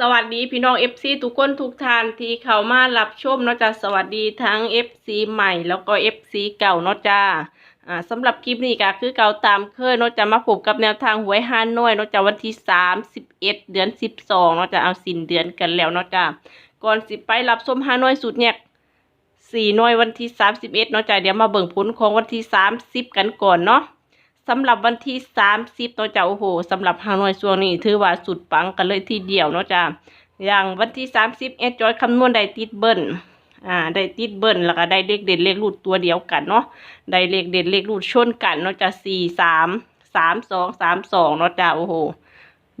สวัสดีพี่น้อง FC ทุกคนทุกท่านที่เข้ามารับชมเนาะจ้ะสวัสดีทั้ง FC ใหม่แล้วก็ FC เก่าเนาะจ้าอ่าสำหรับคลิปนี้ก็คือเก่าตามเคยเนาะจะมาพบกับแนวทางหวยฮานอยเนาะจ้ะวันที่31เอ็ดเดือน12เนาะจะเอาสิ้นเดือนกันแล้วเนาะจ้าก่อนสิไปรับชมฮาน้อยสุดเนี่ยสี่หน่วยวันที่31เนาะจ้ะเดี๋ยวมาเบิ่งผลของวันที่30กันก่อนเนาะ สำหรับวันที่สามสิบตัวจ้าโอ้โหสำหรับฮานอยช่วงนี้ถือว่าสุดปังกันเลยทีเดียวเนาะจ้าอย่างวันที่สามสิบเอ็ดจอยคำนวณได้ติดเบิ้ลอ่าได้ติดเบิ้ลแล้วก็ได้เลขเด่นเลขรูดตัวเดียวกันเนาะได้เลขเด่นเลขรูดชนกันเนาะจ้าสี่สามสามสองสามสองเนาะจ้าโอ้โห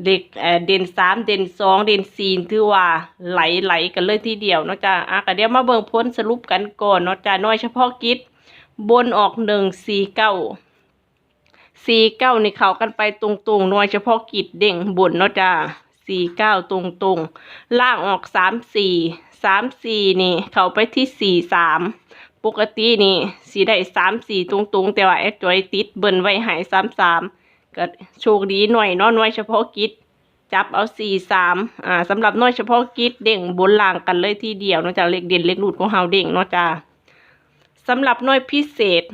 เลขเอ่อเด่นสามเด่นสองเด่นสี่ถือว่าไหลไหลกันเลยทีเดียวเนาะจ้าอะก็เดี๋ยวมาเบิ่งพ้นสรุปกันก่อนเนาะจ้าน้อยเฉพาะกิจบนออกหนึ่งสี่เก้า สี่เก้านี่เข้ากันไปตรงๆหน่วยเฉพาะกิจเด้งบนเนาะจ้าสี่เก้าตรงๆ ล่างออกสามสี่สามสี่นี่ เข้าไปที่สี่สามปกตินี่สีได้สามสี่ตรงๆ แต่ว่าแอดจอยติดเบิ่นไว้หายสามสามก็โชคดีหน่อยเนาะหน่วยเฉพาะกิจจับเอาสี่สามอ่าสำหรับหน่วยเฉพาะกิจเด้งบนล่างกันเลยทีเดียวเนาะจ้าเลขเด่นเลขรูดของเฮาเด้งเนาะจ้าสำหรับหน่วยพิเศษ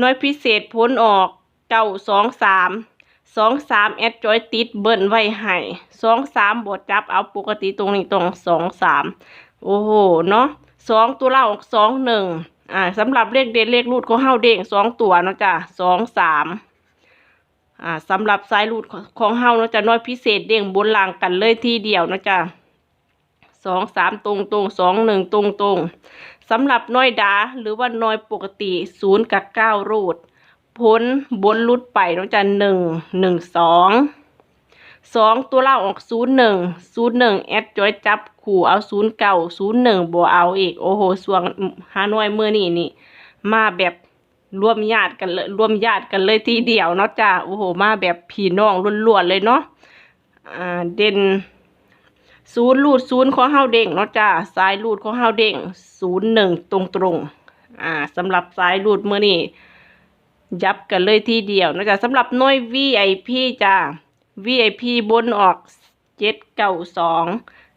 น้อยพิเศษพ้นออกเก้าสองสามสองสามแอดจอยติดเบิ้ลไว้ให้สองสามบทจับเอาปกติตรงนี้ตรงสองสามโอ้โหเนาะสองตัวเล่าสองหนึ่งอ่าสำหรับเลขเด่นเลขรูดของเฮาเด้งสองตัวเนาะจ้ะสองสามอ่าสำหรับสายรูดของเฮาเนาะจ้ะน้อยพิเศษเด้งบนล่างกันเลยทีเดียวเนาะจ้ะสองสามตรงตรงสองหนึ่งตรงตรง สำหรับน้อยดาหรือว่าน้อยปกติศูนย์กับเก้ารูด พ้นบนรุดไปน้องจะหนึ่งหนึ่งสองสองตัวเล่าออกศูนย์หนึ่งศูนย์หนึ่งแอดจอยจับขู่เอาศูนย์เก่าศูนย์หนึ่งบวเอาอีก โอ้โหสวงฮานอยเมื่อนี่นี่ มาแบบร่วมญาติกันเลยร่วมญาติกันเลยทีเดียวเนาะจ้าโอ้โห มาแบบพี่น้องล้วนๆเลยเนาะอ่าเด่น ศูนย์รูดศูนย์ข้องเฮาเด้งเนาะจ้าสายรูดข้องเฮาเด้งศูนย์หนึ่งตรงตรงอ่าสำหรับสายรูดเมื่อนี้ยับกันเลยทีเดียวเนาะจ้าสำหรับหน่วย VIP จ้า VIP บนออกเจ็ดเก้าสอง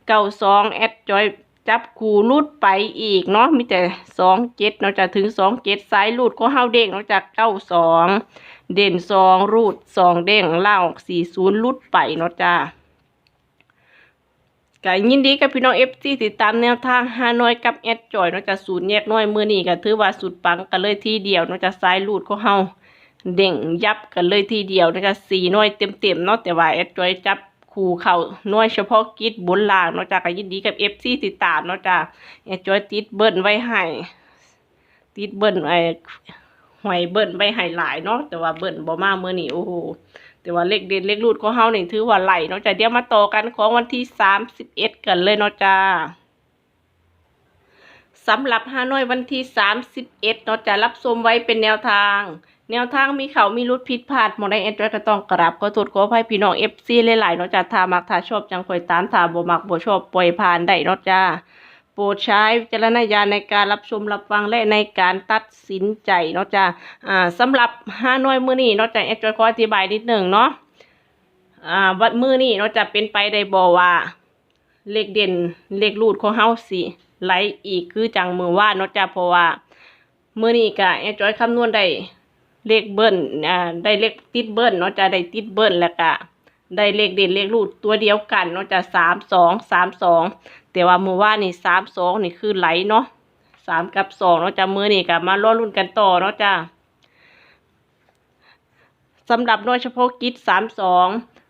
เก้าสองแอดจอยจับคูรูดไปอีกเนาะมีแต่สองเจ็ดเนาะจ้าถึงสองเจ็ดสายรูดของเฮาเด้งเนาะจ้าเก้าสองเด่นสองรูดสองเด้งล่าออกสี่ศูนย์รูดไปเนาะจ้า ก็ยินดีกับพี่น้องเอฟซีติดตามแนวทางฮานอยกับแอดจอยนอกจากศูนย์แยกน้อยมือนี่ก็ถือว่าสุดปังกันเลยทีเดียวนอกจากสายลูดของเฮาเด้งยับกันเลยทีเดียวนอกจากสี่น้อยเต็มๆเนาะแต่ว่าแอดจอยจับคู่เข่าน้อยเฉพาะกิจบนล่างนอกจากก็ยินดีกับเอฟซีติดตามนอกจากแอดจอยติดเบิ้ลไว้ให้ติดเบิ้ลไอ้หอยเบิ้ลไว้ให้หลายเนาะแต่ว่าเบิ้ลบ่มาเมื่อนี่โอ้โห แต่ว่าเลขเด่นเลขรูดของเฮานี่ถือว่าไหลเนาะจ้ะเดี๋ยวมาต่อกันของวันที่สามสิบเอ็ดกันเลยเนาะจ้าสำหรับฮานอยวันที่สามสิบเอ็ดเนาะจะรับชมไว้เป็นแนวทาง แนวทางมีเขามีรุดผิดพลาดหมดในเอ็ดก็ต้องกราบขอโทษขออภัยพี่น้องเอฟซีหลายๆเนาะจ้ะถ้ามักถ้าชอบจังคอยตามถ้าบ่มักบ่ชอบปล่อยผ่านได้เนาะจ้า โปรดใช้วิจารณญาณในการรับชมรับฟังและในการตัดสินใจเนาะจ้าอ่าสำหรับห้าหน่วยมือนี้เนาะจ้าเอดจอยขออธิบายนิดหนึ่งเนาะอ่าวัดมือนี้เนาะจะเป็นไปได้บ่ว่าเลขเด่นเลขรูดของเฮาสิไหลอีกคือจังมือว่าเนาะจ้าเพราะว่ามือนี้ก็เอดจอยคำนวณได้เลขเบิ้ลอ่าได้เลขติดเบิ้ลเนาะจ้าได้ติดเบิ้ลแล้วก็ ได้เลขเด่นเลขรูดตัวเดียวกันเนาะจ้าสามสองสามสองแต่ว่ามือว่านี่สามสองนี่คือไหลเนาะสามกับสองเนาะจะมือนี่กับมาล้อรุ่นกันต่อเนาะจ้ะสำหรับน้อยเฉพาะกิจสามสอง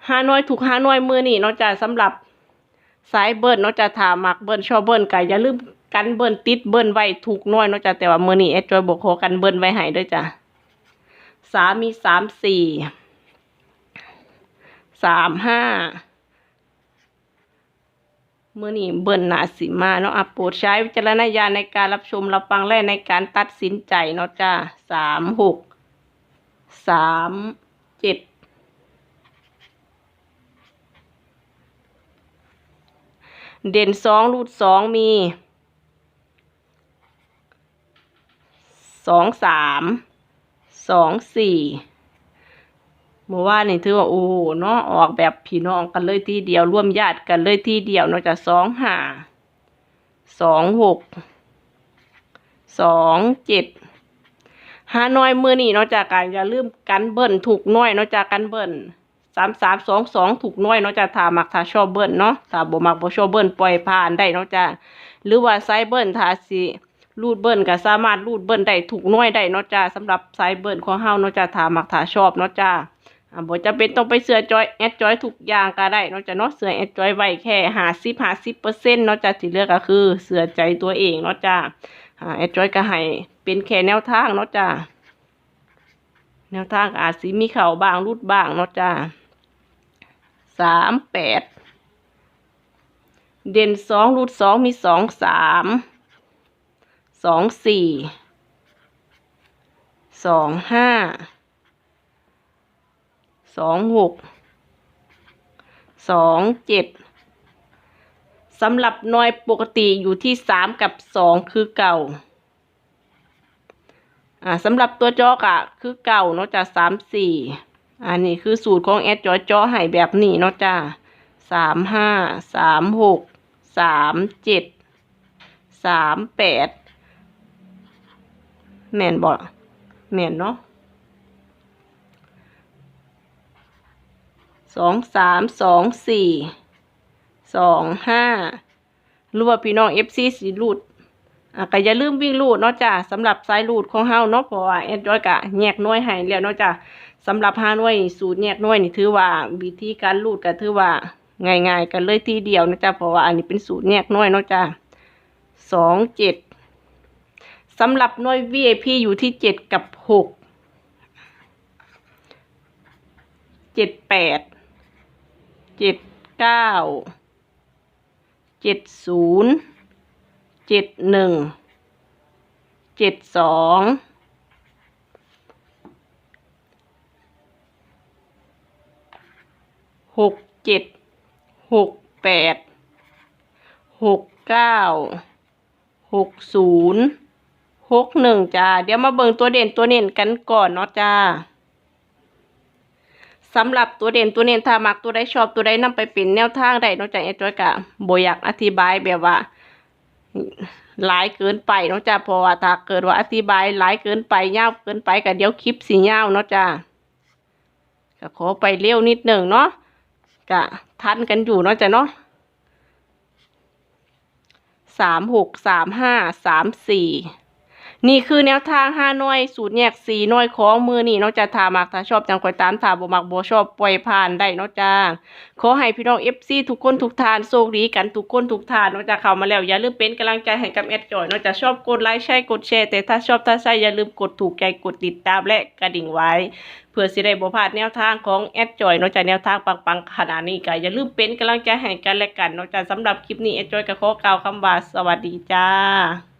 ห้าน้อยถูกห้าน้อยมือนี่เนาะจะสำหรับสายเบิ้ลเนาะจะถามักเบิ้ลชอบเบิ้ลก็อย่าลืมกันเบิ้ลติดเบิ้ลไว้ถูกน้อยเนาะจะแต่ว่ามือนี่เอดจอยบอกขอกันเบิ้ลไว้ให้ด้วยจ้ะสามมีสามสี่ สามห้าเมื่อนี้เบิ่นหนาสิมาเนาะอะโปรดใช้วิจารณญาณในการรับชมรับฟังและในการตัดสินใจเนาะจ้าสามหกสามเจ็ดเด่นสองรูดสองมีสองสามสองสี่ เมื่อวานนี่ถือว่าโอ้เนาะออกแบบพี่น้องกันเลยทีเดียวร่วมญาติกันเลยทีเดียวนาะจะสองห้าสองหกสองเจ็ดห้าน้อยมือนี่นาะจากการอย่าลืมกันเบิ้ลถูกน้อยนาะจากกันเบิ้ลสามสามสองสองถูกน้อยนาะจะถามักถ้าชอบเบิ้ลเนาะถ้าบ่มักบ่ชอบเบิ้ลปล่อยผ่านได้นาะจ้าหรือว่าไซเบิ้ลถาสิรูดเบิ้ลก็สามารถรูดเบิ้ลได้ถูกน้อยได้นาะจ้าสำหรับไซเบิ้ลของเฮานาะจ้าถ้ามักถ้าชอบนาะจ้า อ่าบ่จะเป็นต้องไปเสือจอยแอดจอยทุกอย่างก็ได้นอกจากเนาะเสือแอดจอยไว้แค่หาสิบหาสิบเปอร์เซ็นต์นอกจากที่เหลือกก็คือเสือใจตัวเองเนาะจ้าอ่าแอดจอยก็ให้เป็นแค่แนวทางนาะจ้าแนวทางอาจสิมีเข่าบางรุดบ้างนาะจ้าสามแปดเด่นสองรุดสองมีสองสามสองสี่สองห้า สองหกสองเจ็ดสำหรับน่วยปกติอยู่ที่สามกับสองคือเก่าอ่าสำหรับตัวจอกอะคือเก่าเนาะจ้ะสามสี่อันนี้คือสูตรของแอดจอจอให้แบบนี้เนาะจ้ะสามห้าสามหกสามเจ็ดสามแปดแมนบ่แมนเนาะ สองสามสองสี่สองห้าหรือว่าพี่น้องเอฟซีสีรูดอะก็อย่าลืมวิ่งรูดเนาะจ้ะสำหรับสายรูดของเฮาเนาะเพราะว่าแอดจอยกะแยกน่วยให้แล้วเนาะจ้ะสำหรับห้าน่วยสูตรแยกน่วยนี่ถือว่าวิธีการรูดก็ถือว่าง่ายๆกันเลยทีเดียวนะจ๊ะเพราะว่าอันนี้เป็นสูตรแยกน่วยเนาะจ้ะสองเจ็ดสำหรับน่วย VIP อยู่ที่เจ็ดกับหกเจ็ดแปด เจ็ดเก้าเจ็ดศูนย์เจ็ดหนึ่งเจ็ดสองหกเจ็ดหกแปดหกเก้าหกศูนย์หกหนึ่งจ้า เดี๋ยวมาเบิ่งตัวเด่นตัวเน่นกันก่อนเนาะจ้า สำหรับตัวเด่นตัวเน้นถ้ามักตัวใดชอบตัวใดนำไปเป็นแนวทางได้นอกจากเอจอยกะบอยากอธิบายแบบว่าหลายเกินไปนาะจ้ะเพราะว่าถ้าเกิดว่าอธิบายหลายเกินไปยาวเกินไปก็เดี๋ยวคลิปสิยาวเนาะจ้ะก็ขอไปเร็วนิดหนึ่งเนาะก็ทันกันอยู่เนาะจ้ะเนาะสามหกสามห้าสามสี่ นี่คือแนวทางห้าน่วยสูตรแยกสี่น่วยของมือนี่นาะจ้ะถ้ามักถ้าชอบจังคอยตามถ้าบ่มักบ่ชอบปล่อยผ่านได้นาะจ้าขอให้พี่น้องเอฟซีทุกคนทุกทานโชคดีกันทุกคนทุกทานนอกจากเข้ามาแล้วอย่าลืมเป็นกำลังใจให้กับแอดจอยนอกจากชอบกดไลค์ใช่กดแชร์แต่ถ้าชอบถ้าใช่อย่าลืมกดถูกใจกดติดตามและกระดิ่งไว้ เพื่อสิได้บ่พลาดแนวทางของแอดจอยนอกจากแนวทางปังๆขนาดนี้ก็อย่าลืมเป็นกำลังใจให้กันและกันนอกจากสำหรับคลิปนี้แอดจอยก็ขอกล่าวคำว่าสวัสดีจ้า